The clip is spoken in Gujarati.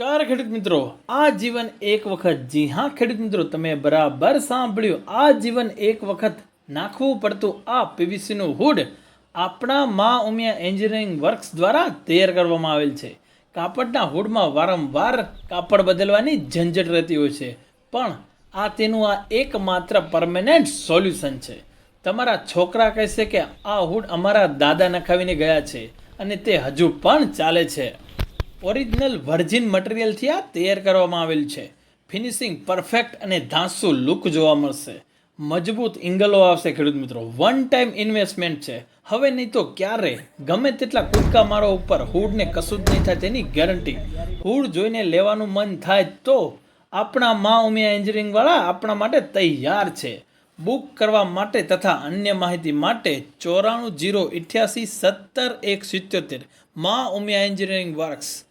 નમસ્કાર ખેડૂત મિત્રો. આ જીવન એક વખત. જી હા, ખેડૂત મિત્રો, તમે બરાબર સાંભળ્યું. આ જીવન એક વખત નાખવું પડતું આ પીવીસીનું હુડ આપણા મા ઉમિયા એન્જિનિયરિંગ વર્ક્સ દ્વારા તૈયાર કરવામાં આવેલ છે. કાપડના હુડમાં વારંવાર કાપડ બદલવાની ઝંઝટ રહેતી હોય છે. પણ આ તેનું આ એકમાત્ર પરમેનન્ટ સોલ્યુશન છે. તમારા છોકરા કહેશે કે આ હુડ અમારા દાદા નખાવીને ગયા છે અને તે હજુ પણ ચાલે છે. ઓરિજિનલ વર્જિન મટીરિયલથી આ તૈયાર કરવામાં આવેલ છે. ફિનિશિંગ પરફેક્ટ અને ધાંસુ લુક જોવા મળશે. મજબૂત ઇંગલો આવશે ખેડૂત મિત્રો. વન ટાઈમ ઇન્વેસ્ટમેન્ટ છે. હવે નહીં તો ક્યારે? ગમે તેટલા કૂદકા મારો ઉપર. હુડને કશું જ નહીં થાય, તેની ગેરંટી હુડ જોઈને લેવાનું મન થાય તો આપણા મા ઉમિયા એન્જિનિયરિંગવાળા આપણા માટે તૈયાર છે. બુક કરવા માટે તથા અન્ય માહિતી માટે ચોરાણું જીરો ઇઠ્યાસી સત્તર એક સિત્યોતેર. મા ઉમિયા એન્જિનિયરિંગ વર્ક્સ